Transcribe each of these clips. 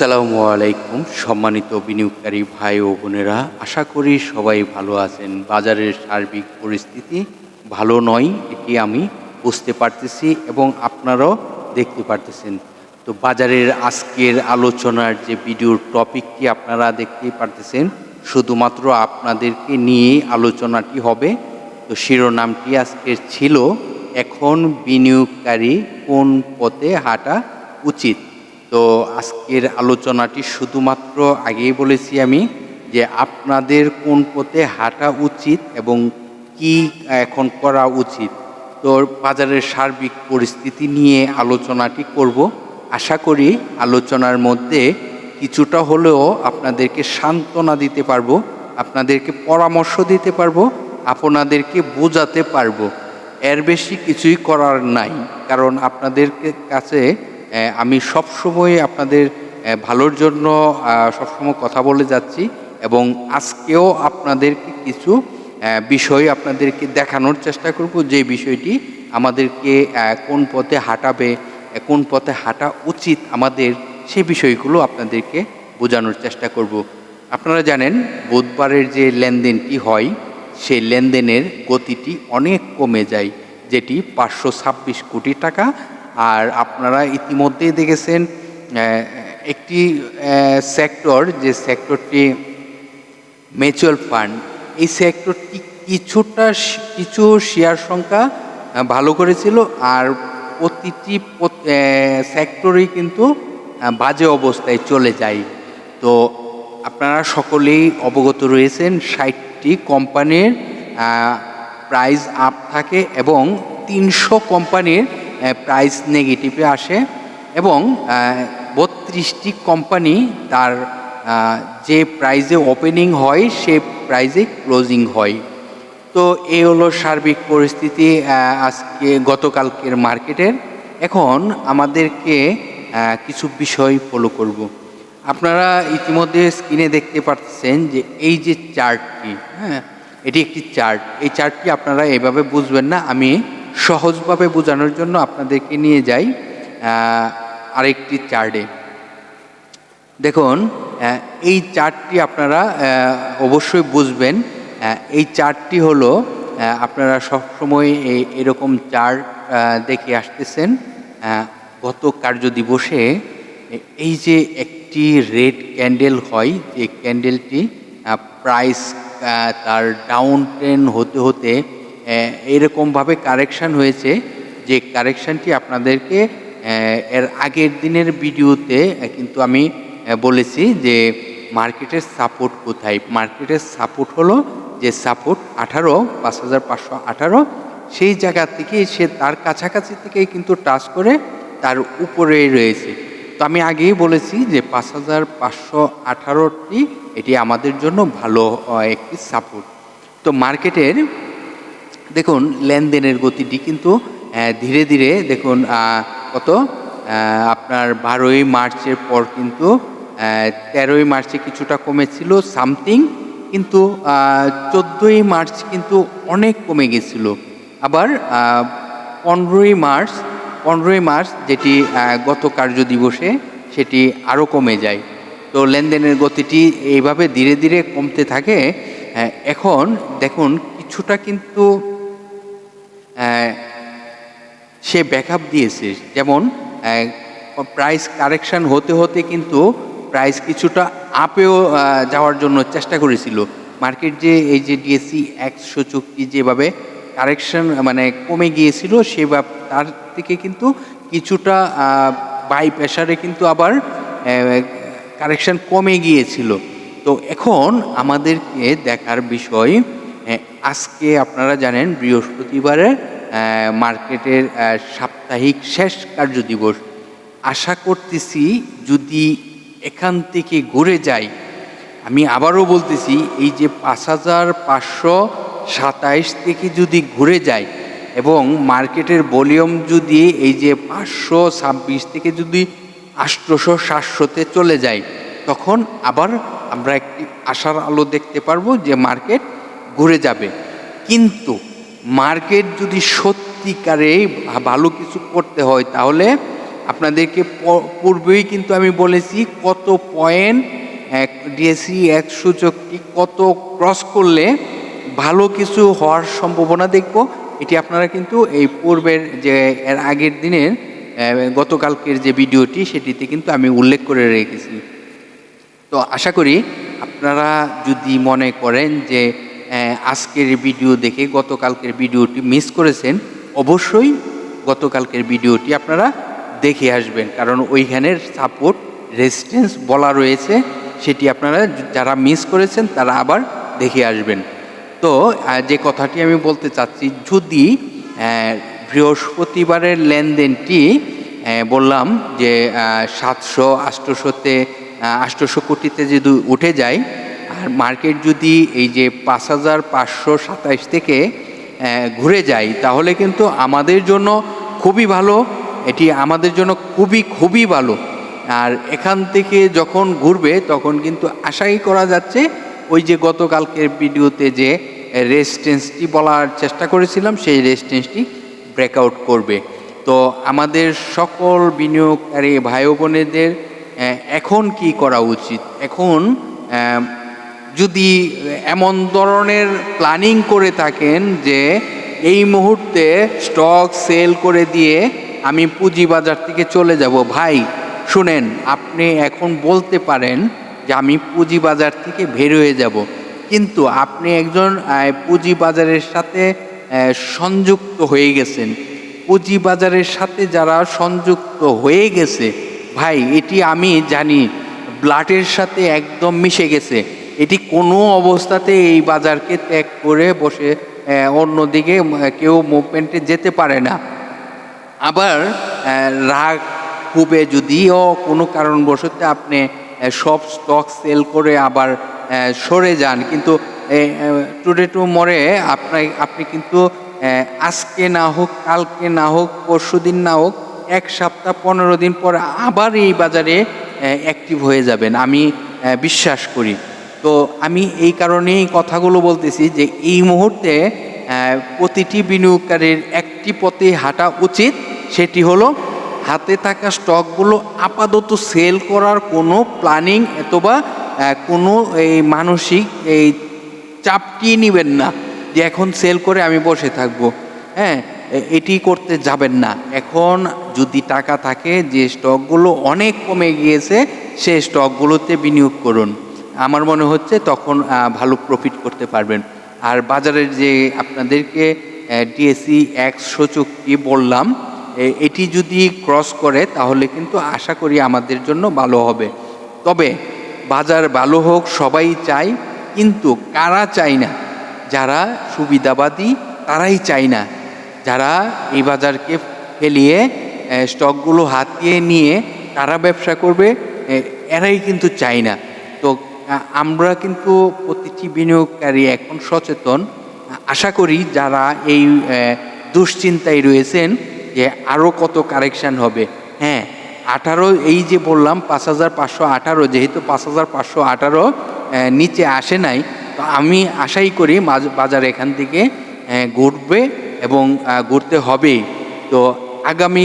আসসালামু আলাইকুম, সম্মানিত বিনিয়োগকারী ভাই ও বোনেরা। আশা করি সবাই ভালো আছেন। বাজারের সার্বিক পরিস্থিতি ভালো নয়, এটি আমি বুঝতে পারতেছি এবং আপনারাও দেখতে পারতেছেন। তো বাজারের আজকের আলোচনার যে ভিডিওর টপিকটি আপনারা দেখতে পারতেছেন, শুধুমাত্র আপনাদেরকে নিয়েই আলোচনাটি হবে। তো শিরোনামটি আজকের ছিল, এখন বিনিয়োগকারী কোন পথে হাঁটা উচিত? তো আজকের আলোচনাটি শুধুমাত্র আগেই বলেছি আমি যে আপনাদের কোন পথে হাঁটা উচিত এবং কি এখন করা উচিত। তো বাজারের সার্বিক পরিস্থিতি নিয়ে আলোচনাটি করব। আশা করি আলোচনার মধ্যে কিছুটা হলেও আপনাদেরকে সান্ত্বনা দিতে পারব, আপনাদেরকে পরামর্শ দিতে পারব, আপনাদেরকে বোঝাতে পারব। এর বেশি কিছুই করার নাই, কারণ আপনাদের কাছে আমি সবসময় আপনাদের ভালোর জন্য সবসময় কথা বলে যাচ্ছি এবং আজকেও আপনাদেরকে কিছু বিষয় আপনাদেরকে দেখানোর চেষ্টা করব। যে বিষয়টি আমাদেরকে কোন পথে হাঁটাবে কোন পথে হাঁটা উচিত আমাদের, সে বিষয়গুলো আপনাদেরকে বোঝানোর চেষ্টা করব। আপনারা জানেন, বুধবারের যে লেনদেনটি হয়, সেই লেনদেনের গতিটি অনেক কমে যায়, যেটি পাঁচশো ছাব্বিশ কোটি টাকা আর আপনারা ইতিমধ্যেই দেখেছেন একটি সেক্টর যে সেক্টরটি মিউচুয়াল ফান্ড এই সেক্টরটি কিছুটা, কিছু শেয়ার সংখ্যা ভালো করেছিল আর প্রতিটি সেক্টরই কিন্তু বাজে অবস্থায় চলে যায়। তো আপনারা সকলেই অবগত রয়েছেন, ষাটটি কোম্পানির প্রাইস আপ থাকে এবং তিনশো কোম্পানির প্রাইস নেগেটিভে আসে এবং বত্রিশটি কোম্পানি তার যে প্রাইজে ওপেনিং হয়, সে প্রাইজে ক্লোজিং হয়। তো এই হলো সার্বিক পরিস্থিতি আজকে গতকালকের মার্কেটের। এখন আমাদেরকে কিছু বিষয় ফলো করব। আপনারা ইতিমধ্যে স্ক্রিনে দেখতে পাচ্ছেন যে এই যে চার্টটি হ্যাঁ এটি একটি চার্ট এই চার্টটি আপনারা এভাবে বুঝবেন না, আমি সহজভাবে বোঝানোর জন্য আপনাদেরকে নিয়ে যাই আরেকটি চার্টে। দেখুন এই চার্টটি আপনারা অবশ্যই বুঝবেন। এই চার্টটি হলো আপনারা সবসময় এই এরকম চার্ট দেখে আসতেছেন। গত কার্য দিবসে এই যে একটি রেড ক্যান্ডেল হয়, যে ক্যান্ডেলটি প্রাইস তার ডাউন ট্রেন হতে হতে এরকমভাবে কারেকশান হয়েছে যে কারেকশানটি আপনাদেরকে এর আগের দিনের ভিডিওতে কিন্তু আমি বলেছি যে মার্কেটের সাপোর্ট কোথায়? মার্কেটের সাপোর্ট হলো যে সাপোর্ট আঠারো, পাঁচ হাজার পাঁচশো আঠারো, সেই জায়গা থেকে সে তার কাছাকাছি থেকেই কিন্তু টাচ করে তার উপরে রয়েছে। তো আমি আগেই বলেছি যে পাঁচ হাজার পাঁচশো আঠারোটি এটি আমাদের জন্য ভালো একটি সাপোর্ট তো মার্কেটের দেখুন, লেনদেনের গতিটি কিন্তু ধীরে ধীরে দেখুন কত? আপনার বারোই মার্চের পর কিন্তু তেরোই মার্চে কিছুটা কমেছিল, সামথিং, কিন্তু চোদ্দোই মার্চ কিন্তু অনেক কমে গেছিল। আবার পনেরোই মার্চ পনেরোই মার্চ যেটি গত কার্য দিবসে সেটি আরও কমে যায়। তো লেনদেনের গতিটি এইভাবে ধীরে ধীরে কমতে থাকে। এখন দেখুন, কিছুটা কিন্তু সে ব্যাকআপ দিয়েছে। যেমন প্রাইস কারেকশন হতে হতে কিন্তু প্রাইস কিছুটা আপেও যাওয়ার জন্য চেষ্টা করেছিল। মার্কেট যে, এই যে ডিএসসি একশো চুক্তি যেভাবে কারেকশন মানে কমে গিয়েছিল সেভাবে তার থেকে কিন্তু কিছুটা বাই প্রেশারে কিন্তু আবার কারেকশন কমে গিয়েছিল। তো এখন আমাদেরকে দেখার বিষয় আজকে আপনারা জানেন বৃহস্পতিবারে মার্কেটের সাপ্তাহিক শেষ কার্য দিবস। আশা করতেছি যদি এখান থেকে ঘুরে যাই, আমি আবারও বলতেছি, এই যে পাঁচ হাজার পাঁচশো সাতাইশ থেকে যদি ঘুরে যায় এবং মার্কেটের ভলিউম যদি এই যে পাঁচশো ছাব্বিশ থেকে যদি আষ্টশো সাতশোতে চলে যায় তখন আবার আমরা একটি আশার আলো দেখতে পারব যে মার্কেট ঘুরে যাবে। কিন্তু মার্কেট যদি সত্যিকারে ভালো কিছু করতে হয়, তাহলে আপনাদেরকে পূর্বেই কিন্তু আমি বলেছি কত পয়েন্ট ডিএসসি এক সূচকটি কত ক্রস করলে ভালো কিছু হওয়ার সম্ভাবনা দেখব। এটি আপনারা কিন্তু এই পূর্বের যে, এর আগের দিনের গতকালকের যে ভিডিওটি, সেটিতে কিন্তু আমি উল্লেখ করে রেখেছি। তো আশা করি আপনারা যদি মনে করেন যে আজকের ভিডিও দেখে গতকালকের ভিডিওটি মিস করেছেন, অবশ্যই গতকালকের ভিডিওটি আপনারা দেখে আসবেন। কারণ ওইখানের সাপোর্ট রেজিস্ট্যান্স বলা রয়েছে, সেটি আপনারা যারা মিস করেছেন, তারা আবার দেখে আসবেন। তো যে কথাটি আমি বলতে চাচ্ছি, যদি বৃহস্পতিবারের লেনদেনটি বললাম যে সাতশো আষ্টশোতে আষ্টশো কোটিতে যদি উঠে যায় মার্কেট যদি এই যে পাঁচ হাজার পাঁচশো সাতাইশ থেকে ঘুরে যায়, তাহলে কিন্তু আমাদের জন্য খুবই ভালো, এটি আমাদের জন্য খুবই খুবই ভালো। আর এখান থেকে যখন ঘুরবে, তখন কিন্তু আশাই করা যাচ্ছে, ওই যে গতকালকের ভিডিওতে যে রেজিস্ট্যান্সটি বলার চেষ্টা করেছিলাম, সেই রেজিস্ট্যান্সটি ব্রেকআউট করবে। তো আমাদের সকল বিনিয়োগকারী ভাই বোনেদের এখন কি করা উচিত? এখন যদি এমন ধরনের প্ল্যানিং করে থাকেন যে এই মুহূর্তে স্টক সেল করে দিয়ে আমি পুঁজিবাজার থেকে চলে যাব ভাই শুনেন আপনি এখন বলতে পারেন যে আমি পুঁজিবাজার থেকে বের হয়ে যাব। কিন্তু আপনি একজন আহ, পুঁজিবাজারের সাথে সংযুক্ত হয়ে গেছেন। পুঁজিবাজারের সাথে যারা সংযুক্ত হয়ে গেছে ভাই এটি আমি জানি ব্লাডের সাথে একদম মিশে গেছে। এটি কোনো অবস্থাতে এই বাজারকে ত্যাগ করে বসে অন্যদিকে কেউ মুভমেন্টে যেতে পারে না। আবার রাগ খুবে যদিও কোনো কারণবশত আপনি সব স্টক সেল করে আবার সরে যান। কিন্তু টুডে টু মরে আপনার আপনি কিন্তু আজকে না হোক, কালকে না হোক, পরশু দিন না হোক, এক সপ্তাহ, পনেরো দিন পর আবার এই বাজারে অ্যাক্টিভ হয়ে যাবেন। আমি বিশ্বাস করি। তো আমি এই কারণেই কথাগুলো বলতেছি যে এই মুহূর্তে প্রতিটি বিনিয়োগকারীর একটি পথে হাঁটা উচিত। সেটি হলো হাতে থাকা স্টকগুলো আপাতত সেল করার কোনো প্ল্যানিং অথবা কোনো এই মানসিক এই চাপটি নেবেন না যে এখন সেল করে আমি বসে থাকব। হ্যাঁ এটি করতে যাবেন না। এখন যদি টাকা থাকে, যে স্টকগুলো অনেক কমে গিয়েছে সেই স্টকগুলোতে বিনিয়োগ করুন। আমার মনে হচ্ছে তখন ভালো প্রফিট করতে পারবেন। আর বাজারের যে আপনাদেরকে ডিএসসি এক্স সূচকটি বললাম এটি যদি ক্রস করে, তাহলে কিন্তু আশা করি আমাদের জন্য ভালো হবে। তবে বাজার ভালো হোক, সবাই চায় কিন্তু কারা চায় না? যারা সুবিধাবাদী, তারাই চায় না। যারা এই বাজারকে ফেলিয়ে স্টকগুলো হাতিয়ে নিয়ে তারা ব্যবসা করবে এরাই কিন্তু চায় না। আমরা কিন্তু প্রতিটি বিনিয়োগকারী এখন সচেতন। আশা করি যারা এই দুশ্চিন্তায় রয়েছেন যে আরও কত কারেকশান হবে। হ্যাঁ আঠারো, এই যে বললাম, পাঁচ হাজার পাঁচশো আঠারো, যেহেতু পাঁচ হাজার পাঁচশো আঠারো নিচে আসে নাই, তো আমি আশাই করি বাজার এখান থেকে ঘুরবে এবং ঘুরতে হবেই তো আগামী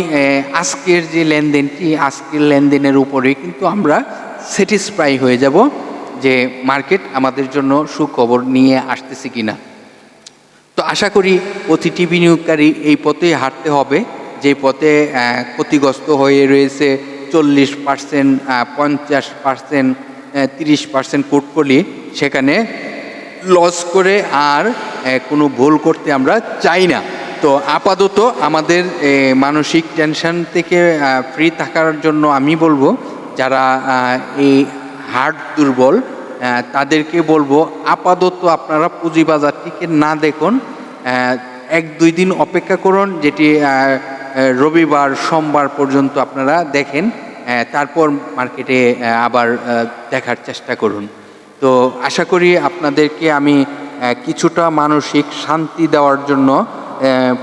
আজকের যে লেনদেনটি, আজকের লেনদেনের উপরে কিন্তু আমরা স্যাটিসফাই হয়ে যাব। যে মার্কেট আমাদের জন্য সুখবর নিয়ে আসতেছে কি না তো আশা করি প্রতিটি বিনিয়োগকারী এই পথে হাঁটতে হবে, যে পথে ক্ষতিগ্রস্ত হয়ে রয়েছে চল্লিশ পার্সেন্ট পঞ্চাশ পার্সেন্ট তিরিশ পার্সেন্ট পোর্টফোলি সেখানে লস করে আর কোনো ভুল করতে আমরা চাই না। তো আপাতত আমাদের মানসিক টেনশন থেকে ফ্রি থাকার জন্য আমি বলব, যারা এই হার্ট দুর্বল তাদেরকে বলব আপাতত আপনারা পুঁজিবাজারটিকে না দেখুন। এক দুই দিন অপেক্ষা করুন, যেটি রবিবার, সোমবার পর্যন্ত আপনারা দেখেন। তারপর মার্কেটে আবার দেখার চেষ্টা করুন। তো আশা করি আপনাদেরকে আমি কিছুটা মানসিক শান্তি দেওয়ার জন্য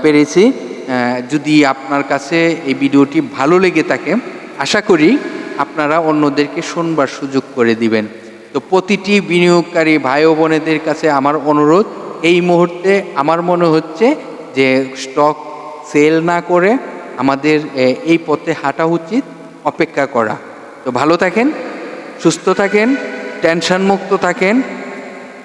পেরেছি। যদি আপনার কাছে এই ভিডিওটি ভালো লেগে থাকে, আশা করি আপনারা অন্যদেরকে শোনবার সুযোগ করে দিবেন। তো প্রতিটি বিনিয়োগকারী ভাই বোনেদের কাছে আমার অনুরোধ, এই মুহূর্তে আমার মনে হচ্ছে যে স্টক সেল না করে আমাদের এই পথে হাঁটা উচিত, অপেক্ষা করা। তো ভালো থাকেন, সুস্থ থাকেন, টেনশন মুক্ত থাকেন,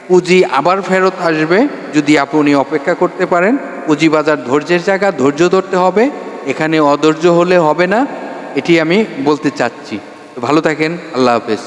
পুঁজি আবার ফেরত আসবে, যদি আপনি অপেক্ষা করতে পারেন। পুঁজিবাজার ধৈর্যের জায়গা, ধৈর্য ধরতে হবে, এখানে অধৈর্য হলে হবে না। এটি আমি বলতে চাচ্ছি। ভালো থাকেন আল্লাহ হাফেজ।